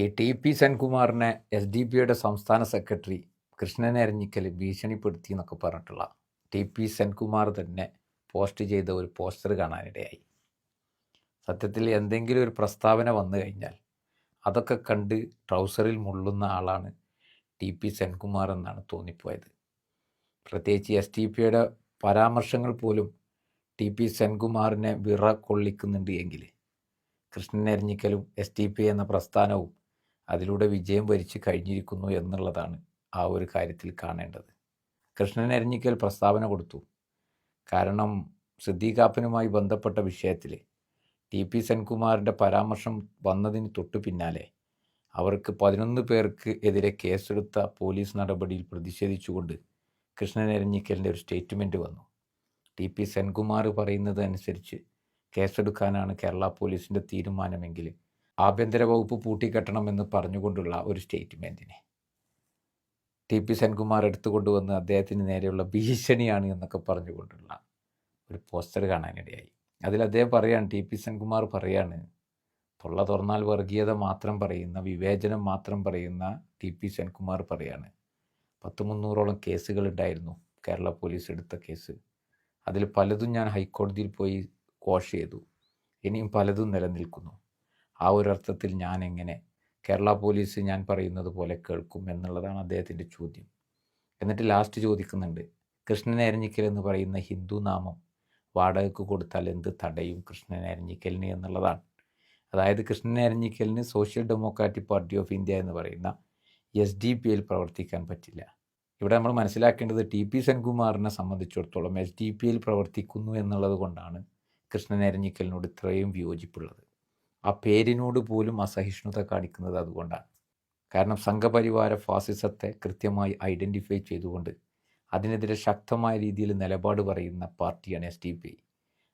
ഈ T P സെൻകുമാറിനെ S D പിയുടെ സംസ്ഥാന സെക്രട്ടറി കൃഷ്ണനെ അരഞ്ഞിക്കൽ ഭീഷണിപ്പെടുത്തി എന്നൊക്കെ പറഞ്ഞിട്ടുള്ള ടി പി സെൻകുമാർ തന്നെ പോസ്റ്റ് ചെയ്ത ഒരു പോസ്റ്റർ കാണാനിടയായി. സത്യത്തിൽ എന്തെങ്കിലും ഒരു പ്രസ്താവന വന്നു കഴിഞ്ഞാൽ അതൊക്കെ കണ്ട് ട്രൗസറിൽ മുള്ളുന്ന ആളാണ് ടി പി സെൻകുമാർ എന്നാണ് തോന്നിപ്പോയത്. പ്രത്യേകിച്ച് എസ് ടി പിയുടെ പരാമർശങ്ങൾ പോലും ടി പി സെൻകുമാറിനെ വിറ കൊള്ളിക്കുന്നുണ്ട് എങ്കിൽ കൃഷ്ണൻ എസ് ടി പി എന്ന പ്രസ്ഥാനവും അതിലൂടെ വിജയം വരിച്ചു കഴിഞ്ഞിരിക്കുന്നു എന്നുള്ളതാണ് ആ ഒരു കാര്യത്തിൽ കാണേണ്ടത്. കൃഷ്ണൻ എരഞ്ഞിക്കൽ പ്രസ്താവന കൊടുത്തു. കാരണം സിദ്ദീഖാപ്പനുമായി ബന്ധപ്പെട്ട വിഷയത്തിൽ ടി പി സെൻകുമാറിന്റെ പരാമർശം വന്നതിന് തൊട്ടു പിന്നാലെ അവർക്ക് പതിനൊന്ന് പേർക്ക് എതിരെ കേസെടുത്ത പോലീസ് നടപടിയിൽ പ്രതിഷേധിച്ചുകൊണ്ട് കൃഷ്ണൻ എരഞ്ഞിക്കലിന്റെ ഒരു സ്റ്റേറ്റ്മെന്റ് വന്നു. ടി പി സെൻകുമാർ പറയുന്നത് അനുസരിച്ച് കേസെടുക്കാനാണ് കേരള പോലീസിന്റെ തീരുമാനമെങ്കിൽ ആഭ്യന്തര വകുപ്പ് പൂട്ടിക്കെട്ടണമെന്ന് പറഞ്ഞുകൊണ്ടുള്ള ഒരു സ്റ്റേറ്റ്മെന്റിനെ ടി പി സെൻകുമാർ എടുത്തുകൊണ്ടുവന്ന് അദ്ദേഹത്തിന് നേരെയുള്ള ഭീഷണിയാണ് എന്നൊക്കെ പറഞ്ഞുകൊണ്ടുള്ള ഒരു പോസ്റ്റർ കാണാനിടയായി. അതിൽ അദ്ദേഹം പറയാണ് ടി പി സെൻകുമാർ പറയാണ് തൊള്ള തുറന്നാൽ വർഗീയത മാത്രം പറയുന്ന വിവേചനം മാത്രം പറയുന്ന ടി പി സെൻകുമാർ പറയാണ് പത്ത് മുന്നൂറോളം കേസുകൾ ഉണ്ടായിരുന്നു കേരള പോലീസ് എടുത്ത കേസ്. അതിൽ പലതും ഞാൻ ഹൈക്കോടതിയിൽ പോയി കോഷ് ചെയ്തു. ഇനിയും പലതും നിലനിൽക്കുന്നു. ആ ഒരു അർത്ഥത്തിൽ ഞാൻ എങ്ങനെ കേരള പോലീസ് ഞാൻ പറയുന്നത് പോലെ കേൾക്കും എന്നുള്ളതാണ് അദ്ദേഹത്തിന്റെ ചോദ്യം. എന്നിട്ട് ലാസ്റ്റ് ചോദിക്കുന്നുണ്ട് കൃഷ്ണൻ എരഞ്ഞിക്കൽ എന്ന് പറയുന്ന ഹിന്ദു നാമം വാടകയ്ക്ക് കൊടുത്താൽ എന്ത് തടയും കൃഷ്ണൻ എരഞ്ഞിക്കലിന് എന്നുള്ളതാണ്. അതായത് Krishnan എരഞ്ഞിക്കലിന് social democratic party of India എന്ന് പറയുന്ന എസ് ഡി പി യിൽ പ്രവർത്തിക്കാൻ പറ്റില്ല. ഇവിടെ നമ്മൾ മനസ്സിലാക്കേണ്ടത് ടി പി സെൻകുമാറിനെ സംബന്ധിച്ചിടത്തോളം എസ് ഡി പി യിൽ പ്രവർത്തിക്കുന്നു എന്നുള്ളത് കൊണ്ടാണ് കൃഷ്ണൻ എരഞ്ഞിക്കലിനോട് ഇത്രയും വിയോജിപ്പുള്ളത്. ആ പേരിനോട് പോലും അസഹിഷ്ണുത കാണിക്കുന്നത് അതുകൊണ്ടാണ്. കാരണം സംഘപരിവാര ഫാസിസത്തെ കൃത്യമായി ഐഡന്റിഫൈ ചെയ്തുകൊണ്ട് അതിനെതിരെ ശക്തമായ രീതിയിൽ നിലപാട് പറയുന്ന പാർട്ടിയാണ് എസ് ഡി പി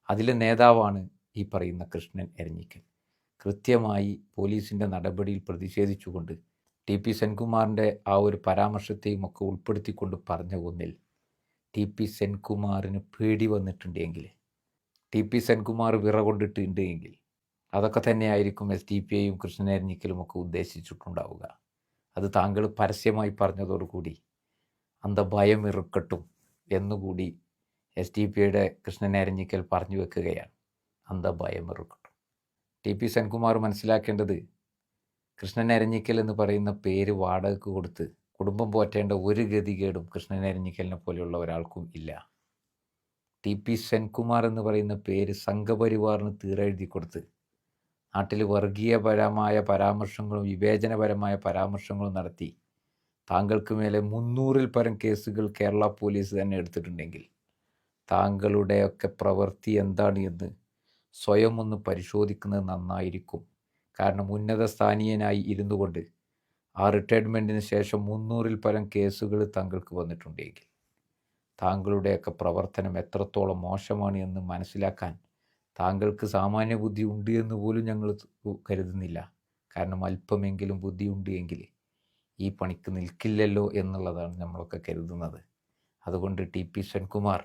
അതിലെ നേതാവാണ് ഈ പറയുന്ന കൃഷ്ണൻ എരഞ്ഞിക്കൽ. കൃത്യമായി പോലീസിന്റെ നടപടിയിൽ പ്രതിഷേധിച്ചുകൊണ്ട് ടി പി സെൻകുമാറിന്റെ ആ ഒരു പരാമർശത്തെയും ഒക്കെ ഉൾപ്പെടുത്തിക്കൊണ്ട് പറഞ്ഞ ഒന്നിൽ ടി പി സെൻകുമാറിന് പേടി വന്നിട്ടുണ്ടെങ്കിൽ ടി പി സെൻകുമാർ വിറ എങ്കിൽ അതൊക്കെ തന്നെയായിരിക്കും എസ് ഡി പി ഐയും കൃഷ്ണനരിഞ്ഞിക്കലും ഒക്കെ ഉദ്ദേശിച്ചിട്ടുണ്ടാവുക. അത് താങ്കൾ പരസ്യമായി പറഞ്ഞതോടുകൂടി അന്ത ഭയം ഇറുക്കട്ടും എന്നുകൂടി എസ് ഡി പി ഐയുടെ കൃഷ്ണനേരഞ്ഞിക്കൽ പറഞ്ഞു വെക്കുകയാണ്. അന്ത ഭയം ഇറുക്കട്ടും ടി പി സെൻകുമാർ മനസ്സിലാക്കേണ്ടത് കൃഷ്ണനേരഞ്ഞിക്കൽ എന്ന് പറയുന്ന പേര് വാടകയ്ക്ക് കൊടുത്ത് കുടുംബം പോറ്റേണ്ട ഒരു ഗതികേടും കൃഷ്ണനേരഞ്ഞിക്കലിനെ പോലെയുള്ള ഒരാൾക്കും ഇല്ല. ടി പി സെൻകുമാർ എന്ന് പറയുന്ന പേര് സംഘപരിവാറിന് തീരെഴുതി കൊടുത്ത് നാട്ടിൽ വർഗീയപരമായ പരാമർശങ്ങളും വിവേചനപരമായ പരാമർശങ്ങളും നടത്തി. താങ്കൾക്ക് മേലെ മുന്നൂറിൽ പരം കേസുകൾ കേരള പോലീസ് തന്നെ എടുത്തിട്ടുണ്ടെങ്കിൽ താങ്കളുടെയൊക്കെ പ്രവൃത്തി എന്താണ് എന്ന് സ്വയം ഒന്ന് പരിശോധിക്കുന്നത് നന്നായിരിക്കും. കാരണം ഉന്നത സ്ഥാനീയനായി ഇരുന്നു കൊണ്ട് ആ റിട്ടയർമെന്റിന് ശേഷം മുന്നൂറിൽ പരം കേസുകൾ താങ്കൾക്ക് വന്നിട്ടുണ്ടെങ്കിൽ താങ്കളുടെയൊക്കെ പ്രവർത്തനം എത്രത്തോളം മോശമാണ് എന്ന് മനസ്സിലാക്കാൻ താങ്കൾക്ക് സാമാന്യ ബുദ്ധി ഉണ്ട് എന്ന് പോലും ഞങ്ങൾ കരുതുന്നില്ല. കാരണം അല്പമെങ്കിലും ബുദ്ധി ഉണ്ട് എങ്കിൽ ഈ പണിക്ക് നിൽക്കില്ലല്ലോ എന്നുള്ളതാണ് നമ്മളൊക്കെ കരുതുന്നത്. അതുകൊണ്ട് T P Senkumar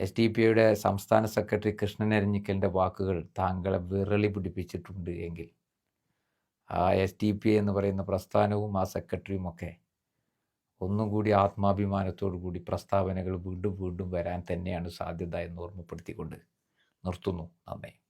S D P ഐയുടെ സംസ്ഥാന സെക്രട്ടറി കൃഷ്ണൻ അരഞ്ഞിക്കലിന്റെ വാക്കുകൾ താങ്കളെ വിറളി പിടിപ്പിച്ചിട്ടുണ്ട് എങ്കിൽ ആ എസ് ഡി പി എന്ന് പറയുന്ന പ്രസ്ഥാനവും ആ സെക്രട്ടറിയുമൊക്കെ ഒന്നും കൂടി ആത്മാഭിമാനത്തോടു കൂടി പ്രസ്താവനകൾ വീണ്ടും വീണ്ടും വരാൻ തന്നെയാണ് സാധ്യത എന്ന് ഓർമ്മപ്പെടുത്തിക്കൊണ്ട് Nortunu Amém.